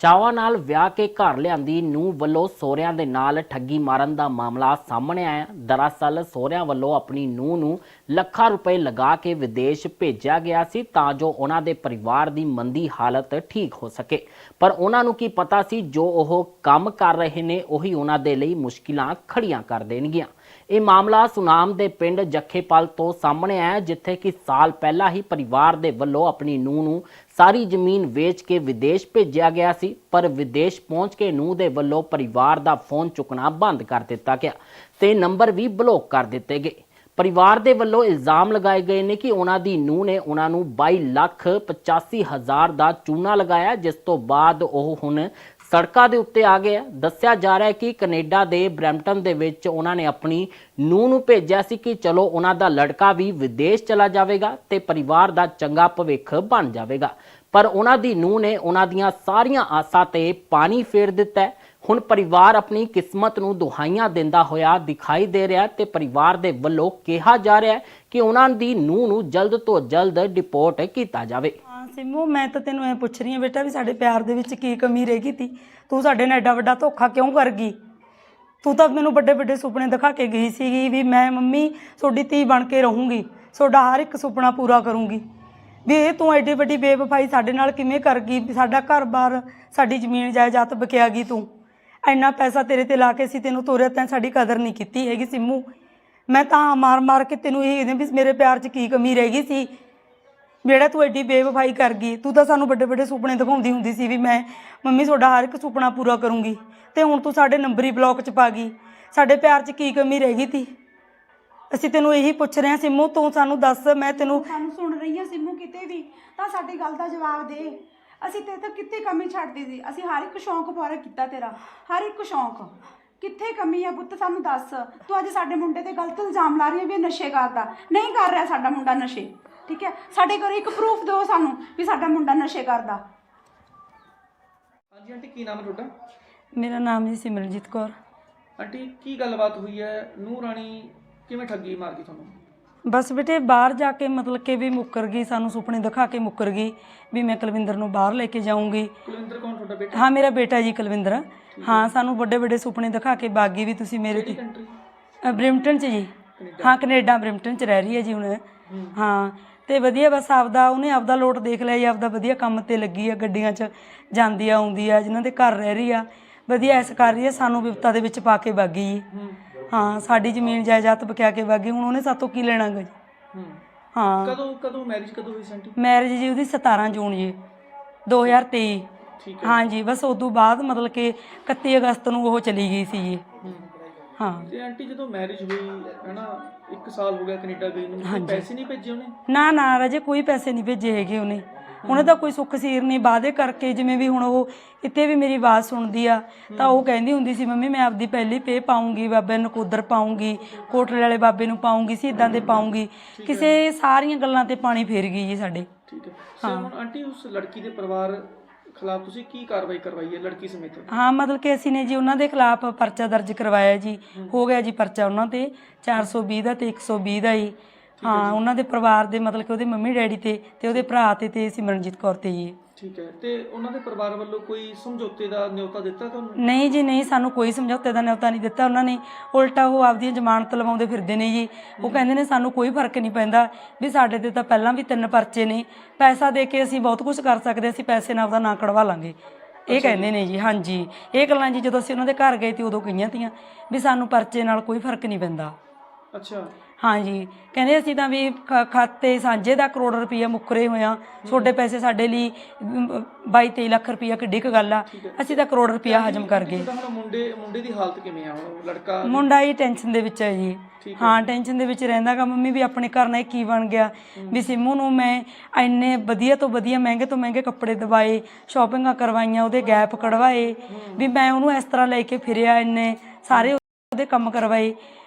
ਚਾਵਾਂ ਨਾਲ ਵਿਆਹ ਕੇ ਘਰ ਲਿਆਂਦੀ ਨੂੰ ਵੱਲੋਂ ਸਹੁਰਿਆਂ ਦੇ ਨਾਲ ਠੱਗੀ ਮਾਰਨ ਦਾ ਮਾਮਲਾ ਸਾਹਮਣੇ ਆਇਆ। ਦਰਅਸਲ ਸਹੁਰਿਆਂ ਵੱਲੋਂ ਆਪਣੀ ਨੂੰ ਨੂੰ ਲੱਖਾਂ ਰੁਪਏ ਲਗਾ ਕੇ ਵਿਦੇਸ਼ ਭੇਜਿਆ ਗਿਆ ਸੀ ਤਾਂ ਜੋ ਉਹਨਾਂ ਦੇ ਪਰਿਵਾਰ ਦੀ ਮੰਦੀ ਹਾਲਤ ਠੀਕ ਹੋ ਸਕੇ। ਪਰ ਉਹਨਾਂ ਨੂੰ ਕੀ ਪਤਾ ਸੀ, ਜੋ ਉਹ ਕੰਮ ਕਰ ਰਹੇ ਨੇ, ਉਹੀ ਉਹਨਾਂ ਦੇ ਲਈ ਮੁਸ਼ਕਿਲਾਂ ਖੜੀਆਂ ਕਰ ਦੇਣਗੀਆਂ। ਇਹ ਮਾਮਲਾ ਸੁਨਾਮ ਦੇ ਪਿੰਡ ਜੱਖੇਪਾਲ ਤੋਂ ਸਾਹਮਣੇ ਆਇਆ ਜਿੱਥੇ ਕਿ ਸਾਲ ਪਹਿਲਾਂ ਹੀ ਪਰਿਵਾਰ ਦੇ ਵੱਲੋਂ ਆਪਣੀ ਨੂੰਹ ਨੂੰ ਸਾਰੀ ਜ਼ਮੀਨ ਵੇਚ ਕੇ ਵਿਦੇਸ਼ ਭੇਜਿਆ ਗਿਆ ਸੀ, ਪਰ ਵਿਦੇਸ਼ ਪਹੁੰਚ ਕੇ ਨੂੰਹ ਦੇ ਵੱਲੋਂ ਪਰਿਵਾਰ ਦਾ ਫੋਨ ਚੁੱਕਣਾ ਬੰਦ ਕਰ ਦਿੱਤਾ ਗਿਆ ਤੇ ਨੰਬਰ ਵੀ ਬਲੌਕ ਕਰ ਦਿੱਤੇ ਗਏ। ਪਰਿਵਾਰ ਦੇ ਵੱਲੋਂ ਇਲਜ਼ਾਮ ਲਗਾਏ ਗਏ ਨੇ ਕਿ ਉਹਨਾਂ ਦੀ ਨੂੰਹ ਨੇ ਉਹਨਾਂ ਨੂੰ 22 ਲੱਖ 85 ਹਜ਼ਾਰ ਦਾ ਚੂਨਾ ਲਗਾਇਆ, ਜਿਸ ਤੋਂ ਬਾਅਦ ਉਹ ਹੁਣ ਸੜਕਾਂ ਦੇ ਉੱਤੇ ਆ ਗਏ ਆ। ਦੱਸਿਆ ਜਾ ਰਿਹਾ ਹੈ ਕਿ ਕੈਨੇਡਾ ਦੇ ਬਰੈਂਪਟਨ ਦੇ ਵਿੱਚ ਉਹਨਾਂ ਨੇ ਆਪਣੀ ਨੂੰਹ ਨੂੰ ਭੇਜਿਆ ਸੀ ਕਿ ਚਲੋ ਉਹਨਾਂ ਦਾ ਲੜਕਾ ਵੀ ਵਿਦੇਸ਼ ਚਲਾ ਜਾਵੇਗਾ ਤੇ ਪਰਿਵਾਰ ਦਾ ਚੰਗਾ ਭਵਿੱਖ ਬਣ ਜਾਵੇਗਾ। ਪਰ ਉਹਨਾਂ ਦੀ ਨੂੰਹ ਨੇ ਉਹਨਾਂ ਦੀਆਂ ਸਾਰੀਆਂ ਆਸਾਂ ਤੇ ਪਾਣੀ ਫੇਰ ਦਿੱਤਾ ਹੈ। ਹੁਣ ਪਰਿਵਾਰ ਆਪਣੀ ਕਿਸਮਤ ਨੂੰ ਦੁਹਾਈਆਂ ਦਿੰਦਾ ਹੋਇਆ ਦਿਖਾਈ ਦੇ ਰਿਹਾ ਹੈ ਤੇ ਪਰਿਵਾਰ ਦੇ ਵੱਲੋਂ ਕਿਹਾ ਜਾ ਰਿਹਾ ਕਿ ਉਹਨਾਂ ਦੀ ਨੂੰਹ ਨੂੰ ਜਲਦ ਤੋਂ ਜਲਦ ਡਿਪੋਰਟ ਕੀਤਾ ਜਾਵੇ। ਹਾਂ, ਸਿੰਮੂ, ਮੈਂ ਤਾਂ ਤੈਨੂੰ ਐ ਪੁੱਛ ਰਹੀ ਹਾਂ ਬੇਟਾ ਵੀ ਸਾਡੇ ਪਿਆਰ ਦੇ ਵਿੱਚ ਕੀ ਕਮੀ ਰਹਿ ਗਈ ਤੀ? ਤੂੰ ਸਾਡੇ ਨਾਲ ਐਡਾ ਵੱਡਾ ਧੋਖਾ ਕਿਉਂ ਕਰ ਗਈ? ਤੂੰ ਤਾਂ ਮੈਨੂੰ ਵੱਡੇ ਵੱਡੇ ਸੁਪਨੇ ਦਿਖਾ ਕੇ ਗਈ ਸੀਗੀ ਵੀ ਮੈਂ ਮੰਮੀ ਤੁਹਾਡੀ ਧੀ ਬਣ ਕੇ ਰਹੂੰਗੀ, ਤੁਹਾਡਾ ਹਰ ਇੱਕ ਸੁਪਨਾ ਪੂਰਾ ਕਰੂੰਗੀ। ਵੀ ਇਹ ਤੂੰ ਐਡੀ ਵੱਡੀ ਬੇਵਫਾਈ ਸਾਡੇ ਨਾਲ ਕਿਵੇਂ ਕਰ ਗਈ? ਵੀ ਸਾਡਾ ਘਰ-ਬਾਰ, ਸਾਡੀ ਜ਼ਮੀਨ ਜਾਇਦਾਦ ਬਕਿਆ ਗਈ ਤੂੰ। ਇੰਨਾ ਪੈਸਾ ਤੇਰੇ ਤੇ ਲਾ ਕੇ ਅਸੀਂ ਤੈਨੂੰ ਤੋਰਿਆ ਤੈਂ ਸਾਡੀ ਕਦਰ ਨਹੀਂ ਕੀਤੀ ਹੈਗੀ ਸਿੰਮੂ। ਮੈਂ ਤਾਂ ਮਾਰ ਮਾਰ ਕੇ ਤੈਨੂੰ ਇਹ ਕਹਿੰਦੀ ਵੀ ਮੇਰੇ ਪਿਆਰ 'ਚ ਕੀ ਕਮੀ ਰਹਿ ਗਈ ਸੀ? ਜਿਹੜਾ ਤੂੰ ਐਡੀ ਬੇਵਫਾਈ ਕਰ ਗਈ, ਤੂੰ ਤਾਂ ਸਾਨੂੰ ਵੱਡੇ ਵੱਡੇ ਸੁਪਨੇ ਦਿਖਾਉਂਦੀ ਹੁੰਦੀ ਸੀ ਵੀ ਮੈਂ ਮੰਮੀ ਤੁਹਾਡਾ ਹਰ ਇੱਕ ਸੁਪਨਾ ਪੂਰਾ ਕਰੂੰਗੀ ਤੇ ਹੁਣ ਤੂੰ ਸਾਡੇ ਨੰਬਰੀ ਬਲੌਕ 'ਚ ਪਾ ਗਈ, ਸਾਡੇ ਪਿਆਰ 'ਚ ਕੀ ਕਮੀ ਰਹਿ ਗਈ ਤੀ? ਅਸੀਂ ਤੈਨੂੰ ਇਹੀ ਪੁੱਛ ਰਹੇ ਹਾਂ, ਸਿੰਮੂ, ਤੂੰ ਸਾਨੂੰ ਦੱਸ, ਮੈਂ ਤੈਨੂੰ ਸਾਨੂੰ ਸੁਣ ਰਹੀ ਹੈ ਸਿੰਮੂ ਕਿਤੇ ਵੀ, ਤਾਂ ਸਾਡੀ ਗੱਲ ਦਾ ਜਵਾਬ ਦੇ। ਅਸੀਂ ਤੇ ਤਾਂ ਕਿੱਥੇ ਕਮੀ ਛੱਡਦੀ ਸੀ, ਅਸੀਂ ਹਰ ਇੱਕ ਸ਼ੌਂਕ ਪੂਰਾ ਕੀਤਾ ਤੇਰਾ, ਹਰ ਇੱਕ ਸ਼ੌਂਕ। ਕਿੱਥੇ ਕਮੀ ਹੈ ਪੁੱਤ, ਸਾਨੂੰ ਦੱਸ। ਤੂੰ ਅੱਜ ਸਾਡੇ ਮੁੰਡੇ ਤੇ ਗਲਤ ਇਲਜ਼ਾਮ ਲਾ ਰਹੀ ਹੈ ਵੀ ਇਹ ਨਸ਼ੇ ਕਰਦਾ। ਨਹੀਂ ਕਰ ਰਿਹਾ ਸਾਡਾ ਮੁੰਡਾ ਨਸ਼ੇ। ਠੀਕ ਹੈ? ਸਾਡੇ ਘਰੇ ਇੱਕ ਪ੍ਰੂਫ ਦਿਓ ਸਾਨੂੰ ਵੀ ਸਾਡਾ ਮੁੰਡਾ ਨਸ਼ੇ ਕਰਦਾ। ਹਾਂਜੀ ਆਂਟੀ ਕੀ ਨਾਮ ਹੈ ਤੁਹਾਡਾ? ਮੇਰਾ ਨਾਮ ਜੀ ਸਿਮਰਨਜੀਤ ਕੌਰ। ਆਂਟੀ ਕੀ ਗੱਲਬਾਤ ਹੋਈ ਹੈ? ਨੂੰਹ ਰਾਣੀ ਕਿਵੇਂ ਠੱਗੀ ਮਾਰ ਗਈ ਤੁਹਾਨੂੰ? ਬਸ ਬੇਟੇ ਬਾਹਰ ਜਾ ਕੇ ਮਤਲਬ ਕਿ ਵੀ ਮੁੱਕਰ ਗਈ ਸਾਨੂੰ ਸੁਪਨੇ ਦਿਖਾ ਕੇ ਮੁੱਕਰ ਗਈ ਵੀ ਮੈਂ ਕੁਲਵਿੰਦਰ ਨੂੰ ਬਾਹਰ ਲੈ ਕੇ ਜਾਊਂਗੀ। ਕੁਲਵਿੰਦਰ ਕੌਣ ਤੁਹਾਡਾ ਬੇਟਾ? ਹਾਂ ਮੇਰਾ ਬੇਟਾ ਜੀ ਕੁਲਵਿੰਦਰ। ਹਾਂ ਸਾਨੂੰ ਵੱਡੇ ਵੱਡੇ ਸੁਪਨੇ ਦਿਖਾ ਕੇ ਬਾਗੀ ਵੀ ਤੁਸੀਂ ਮੇਰੇ ਤੇ ਕੰਟਰੀ ਅ, ਬ੍ਰਿਮਟਨ ਚ ਜੀ। ਹਾਂ ਕੈਨੇਡਾ ਬ੍ਰਿਮਟਨ ਚ ਰਹਿ ਰਹੀ ਹੈ ਜੀ ਹੁਣ। ਹਾਂ। ਤੇ ਵਧੀਆ ਬਸ ਆਪਦਾ ਉਹਨੇ ਆਪਦਾ ਲੋਟ ਦੇਖ ਲਿਆ ਜੀ ਆਪਦਾ ਵਧੀਆ ਕੰਮ ਤੇ ਲੱਗੀ ਆ ਗੱਡੀਆਂ 'ਚ ਜਾਂਦੀ ਆ ਆਉਂਦੀ ਆ ਜਿਨ੍ਹਾਂ ਦੇ ਘਰ ਰਹਿ ਰਹੀ ਆ। ਵਧੀਆ ਐਸ ਕਰ ਰਹੀ ਆ ਸਾਨੂੰ ਵਿਪਤਾ ਦੇ ਵਿੱਚ ਪਾ ਕੇ ਬਾਗੀ ਜੀ। ਹਾਂ। ਸਾਡੀ ਜ਼ਮੀਨ ਜਾਇਦਾਦ ਬਕਿਆ ਕੇ ਬਾਗੀ ਹੁਣ ਉਹਨੇ ਸਾਤੋਂ ਕੀ ਲੈਣਾ ਗਾ ਜੀ? ਹੂੰ। ਕਦੋਂ ਕਦੋਂ ਮੈਰਿਜ ਕਦੋਂ ਹੋਈ ਸੀ ਆਂਟੀ ਮੈਰਿਜ ਜੀ ਉਹਦੀ 17 ਜੂਨ ਜੀ 2023 ਠੀਕ ਹਾਂ। ਜੀ ਬਸ ਉਦੋਂ ਬਾਅਦ ਮਤਲਬ ਕਿ 31 ਅਗਸਤ ਨੂੰ ਉਹ ਚਲੀ ਗਈ ਸੀ ਜੀ। ਹੂੰ। ਤੇ ਆਂਟੀ ਜਦੋਂ ਮੈਰਿਜ ਹੋਈ ਹੈ ਨਾ 1 ਸਾਲ ਹੋ ਗਿਆ ਕੈਨੇਡਾ ਗਈ ਨੂੰ ਕੋਈ ਪੈਸੇ ਨਹੀਂ ਭੇਜੇ ਉਹਨੇ? ਨਾ ਨਾ ਰਾਜੇ ਕੋਈ ਪੈਸੇ ਨਹੀਂ ਭੇਜੇ ਹੈਗੇ ਉਹਨੇ। ਉਹਨੇ ਤਾਂ ਕੋਈ ਸੁੱਖ ਸੀਰ ਨਹੀਂ ਵਾਅਦੇ ਕਰਕੇ ਜਿਵੇਂ ਵੀ ਹੁਣ ਉਹ ਇੱਥੇ ਵੀ ਮੇਰੀ ਆਵਾਜ਼ ਸੁਣਦੀ ਆ ਤਾਂ ਉਹ ਕਹਿੰਦੀ ਹੁੰਦੀ ਸੀ ਮੰਮੀ ਮੈਂ ਆਪਦੀ ਪਹਿਲੀ ਪੇ ਪਾਉਂਗੀ ਬਾਬੇ ਨਕੋਦਰ ਪਾਉਂਗੀ ਕੋਟਲੇ ਵਾਲੇ ਬਾਬੇ ਨੂੰ ਪਾਉਂਗੀ ਸੀ ਇਦਾਂ ਦੇ ਪਾਉਂਗੀ। ਕਿਸੇ ਸਾਰੀਆਂ ਗੱਲਾਂ ਤੇ ਪਾਣੀ ਫੇਰ ਗਈ ਜੀ ਸਾਡੇ। ਠੀਕ ਹੈ। ਸਰ ਹੁਣ ਆਂਟੀ ਉਸ ਲੜਕੀ ਦੇ ਪਰਿਵਾਰ ਖਿਲਾਫ ਤੁਸੀਂ ਕੀ ਕਾਰਵਾਈ ਕਰਵਾਈ ਹੈ ਲੜਕੀ ਸਮੇਤ? ਹਾਂ ਮਤਲਬ ਕਿ ਅਸੀਂ ਨੇ ਜੀ ਉਹਨਾਂ ਦੇ ਖਿਲਾਫ ਪਰਚਾ ਦਰਜ ਕਰਵਾਇਆ ਜੀ। ਹੋ। ਗਿਆ ਜੀ ਪਰਚਾ ਉਹਨਾਂ ਤੇ। 420 ਦਾ ਤੇ 120 ਦਾ ਜੀ। ਹਾਂ ਉਹਨਾਂ ਦੇ ਪਰਿਵਾਰ ਦੇ ਮਤਲਬ ਕਿ ਉਹਦੇ ਮੰਮੀ ਡੈਡੀ ਤੇ ਤੇ ਉਹਦੇ ਭਰਾ ਤੇ ਤੇ ਸਿਮਰਨਜੀਤ ਕੌਰ ਤੇ ਜੀ। ਠੀਕ ਹੈ। ਤੇ ਉਹਨਾਂ ਦੇ ਪਰਿਵਾਰ ਵੱਲੋਂ ਕੋਈ ਸਮਝੌਤੇ ਦਾ ਨਿਯੋਤਾ ਦਿੱਤਾ ਤੁਹਾਨੂੰ? ਨਹੀਂ ਜੀ ਨਹੀਂ ਸਾਨੂੰ ਕੋਈ ਸਮਝੌਤੇ ਦਾ ਨਿਯੋਤਾ ਨਹੀਂ ਦਿੱਤਾ ਉਹਨਾਂ ਨੇ। ਉਲਟਾ ਉਹ ਆਪਦੀਆਂ ਜ਼ਮਾਨਤ ਲਵਾਉਂਦੇ ਫਿਰਦੇ ਨੇ ਜੀ। ਉਹ ਕਹਿੰਦੇ ਨੇ ਸਾਨੂੰ ਕੋਈ ਫ਼ਰਕ ਨਹੀਂ ਪੈਂਦਾ ਵੀ ਸਾਡੇ ਤੇ ਤਾਂ ਪਹਿਲਾਂ ਵੀ ਤਿੰਨ ਪਰਚੇ ਨੇ। ਪੈਸਾ ਦੇ ਕੇ ਅਸੀਂ ਬਹੁਤ ਕੁਝ ਕਰ ਸਕਦੇ ਅਸੀਂ ਪੈਸੇ ਨਾਲ ਉਹਦਾ ਨਾਂ ਕਢਵਾ ਲਾਂਗੇ। ਇਹ ਕਹਿੰਦੇ ਨੇ ਜੀ ਹਾਂਜੀ। ਇਹ ਗੱਲਾਂ ਜੀ ਜਦੋਂ ਅਸੀਂ ਉਹਨਾਂ ਦੇ ਘਰ ਗਏ ਤੇ ਉਦੋਂ ਕਹੀਆਂ ਤੀਆਂ ਵੀ ਸਾਨੂੰ ਪਰਚੇ ਨਾਲ ਕੋਈ ਫ਼ਰਕ ਨਹੀਂ ਪੈਂਦਾ। ਅੱਛਾ। ਹਾਂਜੀ। ਕਹਿੰਦੇ ਅਸੀਂ ਤਾਂ ਵੀ ਖ- ਖਾਤੇ ਸਾਂਝੇ ਦਾ ਕਰੋੜ ਰੁਪਈਆ ਮੁੱਕਰੇ ਹੋਇਆ ਛੋਟੇ ਪੈਸੇ ਸਾਡੇ ਲਈ 22 23 ਲੱਖ ਰੁਪਈਆ ਕਿੱਡੀ ਕੁ ਗੱਲ ਆ। ਅਸੀਂ ਤਾਂ ਕਰੋੜ ਰੁਪਈਆ ਹਜਮ ਕਰ ਗਏ। ਤਾਂ ਹੁਣ ਮੁੰਡੇ ਮੁੰਡੇ ਦੀ ਹਾਲਤ ਕਿਵੇਂ ਆ? ਹੁਣ ਲੜਕਾ ਮੁੰਡਾ ਹੀ ਟੈਨਸ਼ਨ ਦੇ ਵਿੱਚ ਹੈ ਜੀ। ਹਾਂ। ਟੈਨਸ਼ਨ ਦੇ ਵਿੱਚ ਰਹਿੰਦਾਗਾ ਮੰਮੀ ਵੀ ਆਪਣੇ ਘਰ ਨਾਲ ਇਹ ਕੀ ਬਣ ਗਿਆ। ਵੀ ਸਿੰਮੂ ਨੂੰ ਮੈਂ ਇੰਨੇ ਵਧੀਆ ਤੋਂ ਵਧੀਆ ਮਹਿੰਗੇ ਤੋਂ ਮਹਿੰਗੇ ਕੱਪੜੇ ਦਵਾਏ ਸ਼ਾਪਿੰਗਾਂ ਕਰਵਾਈਆਂ ਉਹਦੇ ਗੈਪ ਕਢਵਾਏ। ਵੀ ਮੈਂ ਉਹਨੂੰ ਇਸ ਤਰ੍ਹਾਂ ਲੈ ਕੇ ਫਿਰਿਆ ਇੰਨੇ ਸਾਰੇ ਉਹਦੇ ਕੰਮ ਕਰਵਾਏ।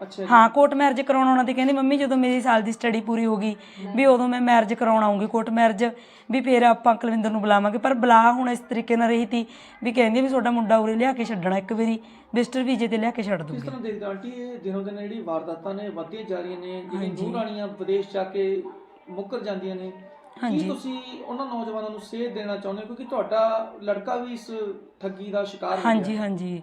ਅੱਛਾ ਜੀ। ਹਾਂ ਕੋਰਟ ਮੈਰਿਜ ਕਰਾਉਣ ਆਉਣਾ ਤੇ ਕਹਿੰਦੀ ਮੰਮੀ ਜਦੋਂ ਮੇਰੀ ਸਾਲ ਦੀ ਸਟੱਡੀ ਪੂਰੀ ਹੋ ਗਈ ਵੀ ਉਦੋਂ ਮੈਂ ਮੈਰਿਜ ਕਰਾਉਣ ਆਉਂਗੀ ਕੋਰਟ ਮੈਰਿਜ ਵੀ ਫਿਰ ਆਪਾਂ ਕੁਲਵਿੰਦਰ ਨੂੰ ਬੁਲਾਵਾਂਗੇ। ਪਰ ਬੁਲਾ ਹੁਣ ਇਸ ਤਰੀਕੇ ਨਾਲ ਰਹੀ ਤੀ ਵੀ ਕਹਿੰਦੀ ਵੀ ਤੁਹਾਡਾ ਮੁੰਡਾ ਉਰੇ ਲਿਆ ਕੇ ਛੱਡਣਾ ਇੱਕ ਵਾਰੀ ਵਿਜ਼ਟਰ ਵੀਜ਼ੇ ਤੇ ਲਿਆ ਕੇ ਛੱਡ ਕਿਸ ਦੂੰਗੀ ਤਰ੍ਹਾਂ ਦੇਖਦੇ ਹੋ? ਆਂਟੀ ਇਹ ਦਿਨੋਂ ਦਿਨ ਜਿਹੜੀ ਵਾਰਦਾਤਾਂ ਨੇ ਵੱਧਦੀਆਂ ਜਾ ਰਹੀਆਂ ਨੇ ਜਿਹੜੀ ਨੂੰਹ ਰਾਣੀਆਂ ਵਿਦੇਸ਼ ਜਾ ਕੇ ਮੁੱਕਰ ਜਾਂਦੀਆਂ ਨੇ ਕੀ ਤੁਸੀਂ ਉਹਨਾਂ ਨੌਜਵਾਨਾਂ ਨੂੰ ਸੇਧ ਦੇਣਾ ਚਾਹੁੰਦੇ ਹੋ? ਕਿਉਂਕਿ ਤੁਹਾਡਾ ਲੜਕਾ ਵੀ ਇਸ ਠੱਗੀ ਦਾ ਸ਼ਿਕਾਰ ਹੋ ਗਿਆ। ਹਾਂਜੀ ਹਾਂਜੀ।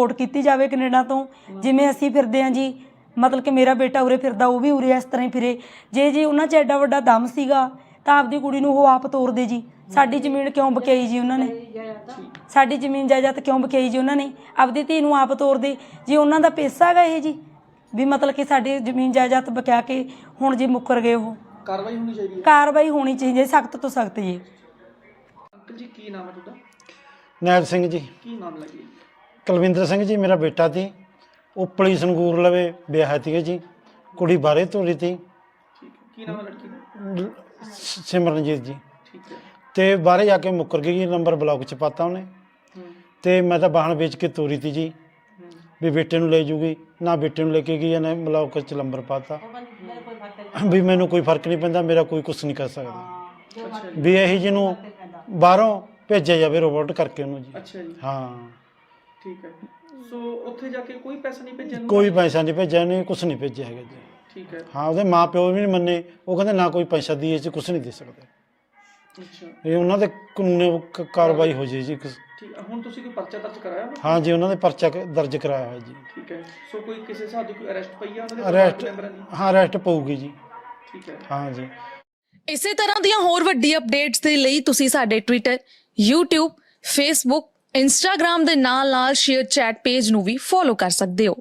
ਰਿਪੋਰਟ ਕੀਤੀ ਜਾਵੇ ਕੈਨੇਡਾ ਤੋਂ ਜਿਵੇਂ ਅਸੀਂ ਫਿਰਦੇ ਆ ਜੀ ਮਤਲਬ ਕਿ ਮੇਰਾ ਬੇਟਾ ਉਰੇ ਫਿਰਦਾ ਉਹ ਵੀ ਉਰੇ ਇਸ ਤਰ੍ਹਾਂ ਹੀ ਫਿਰੇ। ਜੇ ਜੀ ਉਹਨਾਂ 'ਚ ਐਡਾ ਵੱਡਾ ਦਮ ਸੀਗਾ ਤਾਂ ਆਪਦੀ ਕੁੜੀ ਨੂੰ ਉਹ ਆਪ ਤੋਰਦੇ ਜੀ। ਸਾਡੀ ਜ਼ਮੀਨ ਕਿਉਂ ਬਕਾਈ ਜੀ ਉਹਨਾਂ ਨੇ? ਸਾਡੀ ਜ਼ਮੀਨ ਜਾਇਦਾਦ ਕਿਉਂ ਬਕਾਈ ਜੀ ਉਹਨਾਂ ਨੇ? ਆਪਦੀ ਧੀ ਨੂੰ ਆਪ ਤੋਰਦੇ। ਜੀ ਉਹਨਾਂ ਦਾ ਪੈਸਾ ਹੈਗਾ ਇਹ ਜੀ ਵੀ ਮਤਲਬ ਕਿ ਸਾਡੀ ਜ਼ਮੀਨ ਜਾਇਦਾਦ ਬਕਾ ਕੇ ਹੁਣ ਜੀ ਮੁੱਕਰ ਗਏ ਉਹ। ਕਾਰਵਾਈ ਹੋਣੀ ਚਾਹੀਦੀ ਹੈ? ਕਾਰਵਾਈ ਹੋਣੀ ਚਾਹੀਦੀ ਹੈ ਸਖਤ ਤੋਂ ਸਖਤ ਜੀ। ਅੰਕਲ ਜੀ ਕੀ ਨਾਮ ਹੈ ਤੁਹਾਡਾ? ਨੈਬ ਸਿੰਘ ਜੀ। ਕੀ ਨਾਮ ਲੱਗੀ? ਕੁਲਵਿੰਦਰ ਸਿੰਘ ਜੀ ਮੇਰਾ ਬੇਟਾ ਸੀ। ਉਪਲੀ ਸੰਗੂਰ ਲਵੇ ਵਿਆਹ ਤੀਏ ਜੀ। ਕੁੜੀ ਬਾਰੇ ਤੋਰੀ ਤੀ ਠੀਕ ਹੈ। ਕੀ ਨਾਮ ਹੈ ਲੜਕੀ ਦਾ? ਲ- ਸ- ਸਿਮਰਨਜੀਤ ਜੀ। ਠੀਕ ਹੈ। ਤੇ ਬਾਹਰੇ ਜਾ ਕੇ ਮੁੱਕਰ ਗਈ ਜੀ ਨੰਬਰ ਬਲੌਕ ਚ ਪਾਤਾ ਉਹਨੇ। ਹੂੰ। ਤੇ ਮੈਂ ਤਾਂ ਬਾਹਣ ਵੇਚ ਕੇ ਤੋਰੀ ਤੀ ਜੀ। ਹੂੰ। ਵੀ ਬੇਟੇ ਨੂੰ ਲੈ ਜੂਗੀ। ਨਾ ਬੇਟੇ ਨੂੰ ਲੈ ਕੇ ਗਈ ਇਹਨੇ ਬਲੌਕ ਚ ਨੰਬਰ ਪਾਤਾ। ਵੀ ਮੈਨੂੰ ਕੋਈ ਫ਼ਰਕ ਨਹੀਂ ਪੈਂਦਾ ਮੇਰਾ ਕੋਈ ਕੁਝ ਨਹੀਂ ਕਰ ਸਕਦਾ। ਅੱਛਾ ਜੀ। ਵੀ ਇਹੀ ਜਿਹਨੂੰ ਬਾਹਰੋਂ ਭੇਜਿਆ ਜਾਵੇ ਰੋਬੋਟ ਕਰਕੇ ਉਹਨੂੰ ਜੀ। ਅੱਛਾ ਜੀ। ਹਾਂ। ਠੀਕ ਹੈ। ਸੋ ਉੱਥੇ ਜਾ ਕੇ ਕੋਈ ਪੈਸਾ ਨਹੀਂ ਭੇਜਿਆ ਇਹਨੂੰ? ਕੋਈ ਪੈਸਾ ਨਹੀਂ ਭੇਜਿਆ ਨਹੀਂ ਕੁਝ ਨਹੀਂ ਭੇਜਿਆ ਹੈਗਾ ਜੀ। ਠੀਕ ਹੈ। ਹਾਂ ਉਹਦੇ ਮਾਪਿਓ ਵੀ ਨਹੀਂ ਮੰਨੇ ਉਹ ਕਹਿੰਦੇ ਨਾ ਕੋਈ ਪੈਸਾ ਦੀਏ ਚ ਕੁਝ ਨਹੀਂ ਦੇ ਸਕਦੇ। ਅੱਛਾ। ਇਹ ਉਹਨਾਂ ਦੇ ਕਾਨੂੰਨੀ ਕ- ਕਾਰਵਾਈ ਹੋ ਜੇ ਜੀ ਕੁਛ। ਠੀਕ ਹੈ ਹੁਣ ਤੁਸੀਂ ਕੋਈ ਪਰਚਾ ਦਰਜ ਕਰਾਇਆ ਉਹਦਾ? ਹਾਂ ਜੀ ਉਹਨਾਂ ਦੇ ਪਰਚਾ ਕ- ਦਰਜ ਕਰਾਇਆ ਹੋਇਆ ਜੀ। ਠੀਕ ਹੈ। ਸੋ ਕੋਈ ਕਿਸੇ ਹਿਸਾਬ ਦੀ ਕੋਈ ਅਰੈਸਟ ਪਈ ਆ ਉਹਨਾਂ ਦੇ ਅਰੈਸਟ ਪਰਿਵਾਰਕ ਮੈਂਬਰਾਂ ਦੀ? ਹਾਂ ਅਰੈਸਟ ਪਊਗੀ ਜੀ। ਠੀਕ ਹੈ। ਹਾਂ ਜੀ। ਇਸੇ ਤਰ੍ਹਾਂ ਦੀਆਂ ਹੋਰ ਵੱਡੀ ਅਪਡੇਟਸ ਦੇ ਲਈ ਤੁਸੀਂ ਸਾਡੇ ਟਵਿੱਟਰ YouTube Facebook Instagram ਦੇ ਨਾਲ-ਨਾਲ ਸ਼ੇਅਰ ਚੈਟ ਪੇਜ ਨੂੰ ਵੀ ਫੋਲੋ ਕਰ ਸਕਦੇ ਹੋ।